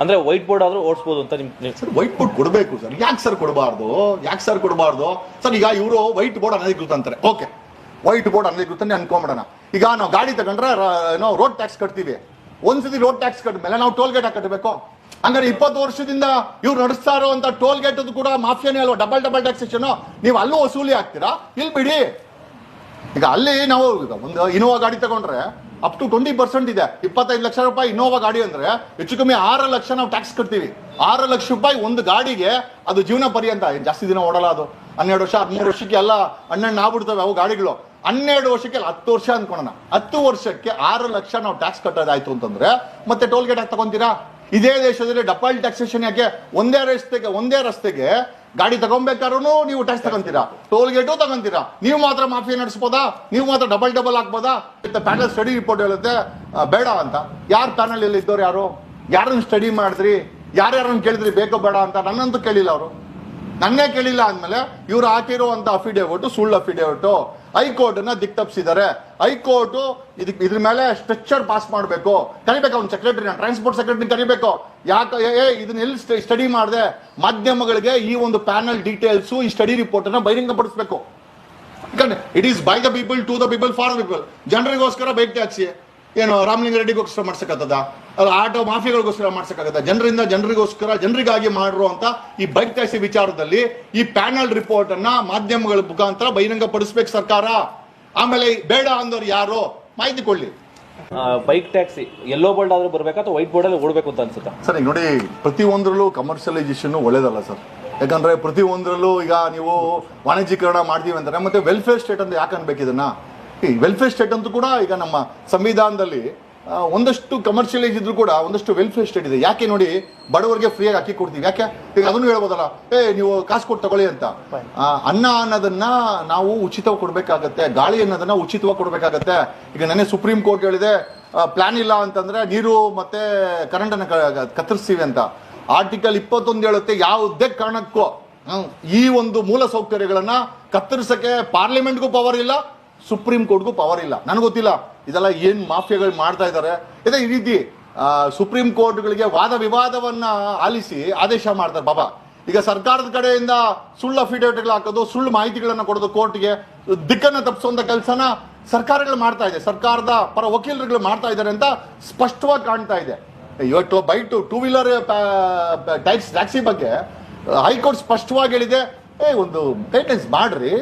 ಅಂದ್ರೆ white board ಆದ್ರೂ ಓಡಿಸ್ಬೋದು ಅಂತ ನಿಮ್ ಸರ್ ವೈಟ್ ಬೋರ್ಡ್ ಕೊಡಬೇಕು ಸರ್. ಯಾಕೆ ಸರ್ ಕೊಡಬಾರ್ದು? ಯಾಕೆ ಸರ್ ಕೊಡಬಾರ್ದು? ಸರ್, ಈಗ ಇವರು ವೈಟ್ ಬೋರ್ಡ್ ಅನಧಿಕೃತ ಅಂತಾರೆ. ಓಕೆ ವೈಟ್ ಬೋರ್ಡ್ ಅನಧಿಕೃತ ಅನ್ಕೊಂಬಿಡೋಣ ಈಗ ನಾವು ಗಾಡಿ ತಗೊಂಡ್ರೆ ನಾವು ರೋಡ್ ಟ್ಯಾಕ್ಸ್ ಕಟ್ತೀವಿ. ಒಂದ್ಸತಿ ರೋಡ್ ಟ್ಯಾಕ್ಸ್ ಕಟ್ಟ ಮೇಲೆ ನಾವು ಟೋಲ್ ಗೇಟ್ ಕಟ್ಟಬೇಕು ಹಂಗಾರೆ ಇಪ್ಪತ್ತು ವರ್ಷದಿಂದ ಇವ್ರು ನಡೆಸ್ತಾ ಇರುವಂತ ಟೋಲ್ ಗೇಟ್ ಕೂಡ ಮಾಫಿಯಾನೇ ಅಲ್ವಾ? ಡಬಲ್ ಡಬಲ್ ಟ್ಯಾಕ್ಸೇಷನ್ ನೀವು ಅಲ್ಲೂ ವಸೂಲಿ ಆಗ್ತೀರಾ? ಇಲ್ಲಿ ಬಿಡಿ. ಈಗ ಅಲ್ಲಿ ನಾವು ಒಂದು ಇನೋವಾ ಗಾಡಿ ತಗೊಂಡ್ರೆ ಅಪ್ ಟು ಟ್ವೆಂಟಿ ಪರ್ಸೆಂಟ್ ಇದೆ. ಇಪ್ಪತ್ತೈದು ಲಕ್ಷ ರೂಪಾಯಿ ಇನೋವಾ ಗಾಡಿ ಅಂದ್ರೆ ಹೆಚ್ಚು ಕಮ್ಮಿ ಆರು ಲಕ್ಷ ನಾವು ಟ್ಯಾಕ್ಸ್ ಕಟ್ತೀವಿ. ಆರು ಲಕ್ಷ ರೂಪಾಯಿ ಒಂದು ಗಾಡಿಗೆ ಅದು ಜೀವನ ಪರ್ಯಂತ. ಜಾಸ್ತಿ ದಿನ ಓಡಲ್ಲ ಅದು. ಹನ್ನೆರಡು ವರ್ಷ, ಹದಿಮೂರು ವರ್ಷಕ್ಕೆ ಎಲ್ಲ ಅಣ್ಣಣ್ಣ ಆಗ್ಬಿಡ್ತವೆ ಅವು ಗಾಡಿಗಳು. ಹನ್ನೆರಡು ವರ್ಷಕ್ಕೆ ಹತ್ತು ವರ್ಷ ಅನ್ಕೊಳ್ಳೋಣ ಹತ್ತು ವರ್ಷಕ್ಕೆ ಆರು ಲಕ್ಷ ನಾವು ಟ್ಯಾಕ್ಸ್ ಕಟ್ಟೋದಾಯ್ತು ಅಂತಂದ್ರೆ, ಮತ್ತೆ ಟೋಲ್ ಗೇಟ್ ತಗೊಂತೀರಾ? ಇದೇ ದೇಶದಲ್ಲಿ ಡಬಲ್ ಟ್ಯಾಕ್ಸೇಷನ್ ಯಾಕೆ? ಒಂದೇ ರಸ್ತೆಗೆ ಒಂದೇ ರಸ್ತೆಗೆ ಗಾಡಿ ತಗೊಬೇಕಾದ್ರೂ ನೀವು ಟ್ಯಾಕ್ಸ್ ತಗೊಂತೀರಾ? ಟೋಲ್ ಗೇಟು ತಗೊಂತೀರಾ? ನೀವು ಮಾತ್ರ ಮಾಫಿಯಾ ನಡೆಸ್ಬೋದಾ? ನೀವು ಮಾತ್ರ ಡಬಲ್ ಡಬಲ್ ಹಾಕ್ಬೋದಾ? ಪ್ಯಾನಲ್ ಸ್ಟಡಿ ರಿಪೋರ್ಟ್ ಹೇಳುತ್ತೆ ಬೇಡ ಅಂತ. ಯಾರು ಪ್ಯಾನಲ್ ಇದ್ದವ್ರು ಯಾರು? ಯಾರನ್ನು ಸ್ಟಡಿ ಮಾಡಿದ್ರಿ? ಯಾರ್ಯಾರನ್ನು ಕೇಳಿದ್ರಿ? ಬೇಕೋ ಬೇಡ ಅಂತ ನನ್ನಂತೂ ಕೇಳಿಲ್ಲ ಅವರು. ನನ್ನೇ ಕೇಳಿಲ್ಲ ಅಂದ್ಮೇಲೆ ಇವ್ರು ಅಂತ ಅಫಿಡೇವಿಟ್ ಸುಳ್ಳು ಅಫಿಡೇವಿಟ್ ಹೈಕೋರ್ಟ್ನ ದಿಕ್ ತಪ್ಪಿಸಿದ್ದಾರೆ ಹೈಕೋರ್ಟ್ ಇದಕ್ ಇದ್ರ ಮೇಲೆ ಸ್ಟ್ರಕ್ಚರ್ ಪಾಸ್ ಮಾಡಬೇಕು. ಕರಿಬೇಕು ಅವ್ನ ಸೆಕ್ರೆಟರಿ ಟ್ರಾನ್ಸ್ಪೋರ್ಟ್ ಸೆಕ್ರೆಟರಿ ಕರಿಬೇಕು. ಯಾಕೆ ಏ, ಇದನ್ನ ಎಲ್ಲಿ ಸ್ಟಡಿ ಮಾಡಿದೆ? ಮಾಧ್ಯಮಗಳಿಗೆ ಈ ಒಂದು ಪ್ಯಾನಲ್ ಡೀಟೇಲ್ಸು ಈ ಸ್ಟಡಿ ರಿಪೋರ್ಟ್ ಅನ್ನ ಬಹಿರಂಗಪಡಿಸಬೇಕು. It is by the people to the people for the people ಜನರಿಗೋಸ್ಕರ bike taxi ಏನು ರಾಮಲಿಂಗ ರೆಡ್ಡಿಗೋಸ್ಕರ ಮಾಡ್ಸಕ್ಕಾಗದ ಆಟೋ ಮಾಫಿಗಳಿಗೋಸ್ಕರ ಮಾಡ್ಸಕ್ಕಾಗದ ಜನರಿಂದ ಜನರಿಗೋಸ್ಕರ ಜನರಿಗಾಗಿ ಮಾಡಿರುವಂತ ಈ ಬೈಕ್ ಟ್ಯಾಕ್ಸಿ ವಿಚಾರದಲ್ಲಿ ಈ ಪ್ಯಾನಲ್ ರಿಪೋರ್ಟ್ ಅನ್ನ ಮಾಧ್ಯಮಗಳ ಮುಖಾಂತರ ಬಹಿರಂಗ ಪಡಿಸ್ಬೇಕು ಸರ್ಕಾರ. ಆಮೇಲೆ ಬೇಡ ಅಂದವ್ರು ಯಾರು ಮಾಹಿತಿ ಕೊಡ್ಲಿ. ಬೈಕ್ ಟ್ಯಾಕ್ಸಿ ಎಲ್ಲೋ ಬೋರ್ಡ್ ಆದ್ರೂ ಬರ್ಬೇಕು ಅಥವಾ ವೈಟ್ ಬೋರ್ಡ್ ಅಲ್ಲಿ ಓಡಬೇಕು ಅಂತ ಅನ್ಸುತ್ತೆ? ಸರ್ ಈಗ ನೋಡಿ ಪ್ರತಿಯೊಂದರಲ್ಲೂ ಕಮರ್ಷಿಯಲೈಸೇಷನ್ ಒಳ್ಳೇದಲ್ಲ ಸರ್. ಯಾಕಂದ್ರೆ ಪ್ರತಿಯೊಂದರಲ್ಲೂ ಈಗ ನೀವು ವಾಣಿಜ್ಯೀಕರಣ ಮಾಡ್ತೀವಿ ಅಂತಾರೆ ಮತ್ತೆ ವೆಲ್ಫೇರ್ ಸ್ಟೇಟ್ ಅಂತ ಯಾಕೆ ಅನ್ಬೇಕು ಇದನ್ನ? ವೆಲ್ಫೇರ್ ಸ್ಟೇಟ್ ಅಂತೂ ಕೂಡ ಈಗ ನಮ್ಮ ಸಂವಿಧಾನದಲ್ಲಿ ಒಂದಷ್ಟು ಕಮರ್ಷಿಯಲೈಸ್ ಇದ್ರು ಕೂಡ ಒಂದಷ್ಟು ವೆಲ್ಫೇರ್ ಸ್ಟೇಟ್ ಇದೆ. ಯಾಕೆ ನೋಡಿ ಬಡವರಿಗೆ ಫ್ರೀಯಾಗಿ ಅಕ್ಕಿ ಕೊಡ್ತೀವಿ. ಯಾಕೆ? ಈಗ ಅದನ್ನು ಹೇಳ್ಬೋದಲ್ಲ ಏ ನೀವು ಕಾಸು ಕೊಟ್ಟು ತಗೊಳ್ಳಿ ಅಂತ. ಅನ್ನ ಅನ್ನೋದನ್ನ ನಾವು ಉಚಿತವಾಗಿ ಕೊಡಬೇಕಾಗತ್ತೆ ಗಾಳಿ ಅನ್ನೋದನ್ನ ಉಚಿತವಾಗಿ ಕೊಡಬೇಕಾಗತ್ತೆ. ಈಗ ನೆನೆ ಸುಪ್ರೀಂ ಕೋರ್ಟ್ ಹೇಳಿದೆ ಪ್ಲಾನ್ ಇಲ್ಲ ಅಂತಂದ್ರೆ ನೀರು ಮತ್ತೆ ಕರೆಂಟ್ ಅನ್ನ ಕತ್ತರಿಸ್ತೀವಿ ಅಂತ. ಆರ್ಟಿಕಲ್ ಇಪ್ಪತ್ತೊಂದು ಹೇಳುತ್ತೆ ಯಾವುದೇ ಕಾರಣಕ್ಕೂ. ಈ ಒಂದು ಮೂಲ ಸೌಕರ್ಯಗಳನ್ನ ಕತ್ತರಿಸಕ್ಕೆ ಪಾರ್ಲಿಮೆಂಟ್ಗೂ ಪವರ್ ಇಲ್ಲ ಸುಪ್ರೀಂ ಕೋರ್ಟ್ಗೂ ಪವರ್ ಇಲ್ಲ. ನನಗೆ ಗೊತ್ತಿಲ್ಲ. ಇದೆಲ್ಲ ಏನು ಮಾಫಿಯಾಗಳು ಮಾಡ್ತಾ ಇದ್ದಾರೆ ಇದೇ ಈ ರೀತಿ ಸುಪ್ರೀಂ ಕೋರ್ಟ್ಗಳಿಗೆ ವಾದ ವಿವಾದವನ್ನ ಆಲಿಸಿ ಆದೇಶ ಮಾಡ್ತಾರೆ ಬಾಬಾ ಈಗ ಸರ್ಕಾರದ ಕಡೆಯಿಂದ ಸುಳ್ಳು ಅಫಿಡೇವಿಟ್ಗಳು ಹಾಕೋದು, ಸುಳ್ಳು ಮಾಹಿತಿಗಳನ್ನು ಕೊಡೋದು ಕೋರ್ಟ್ಗೆ ದಿಕ್ಕನ್ನು ತಪ್ಪಿಸುವಂಥ ಕೆಲಸನ ಸರ್ಕಾರಗಳು ಮಾಡ್ತಾ ಇದೆ. ಸರ್ಕಾರದ ಪರ ವಕೀಲರುಗಳು ಮಾಡ್ತಾ ಇದ್ದಾರೆ ಅಂತ ಸ್ಪಷ್ಟವಾಗಿ ಕಾಣ್ತಾ ಇದೆ. ಇವತ್ತು ಬೈಟು ಟೂ ವೀಲರ್ ಟ್ಯಾಕ್ಸ್ ಟ್ಯಾಕ್ಸಿ ಬಗ್ಗೆ ಹೈಕೋರ್ಟ್ ಸ್ಪಷ್ಟವಾಗಿ ಹೇಳಿದೆ, ಏ, ಒಂದು ಮೇಂಟೆನ್ಸ್ ಮಾಡ್ರಿ.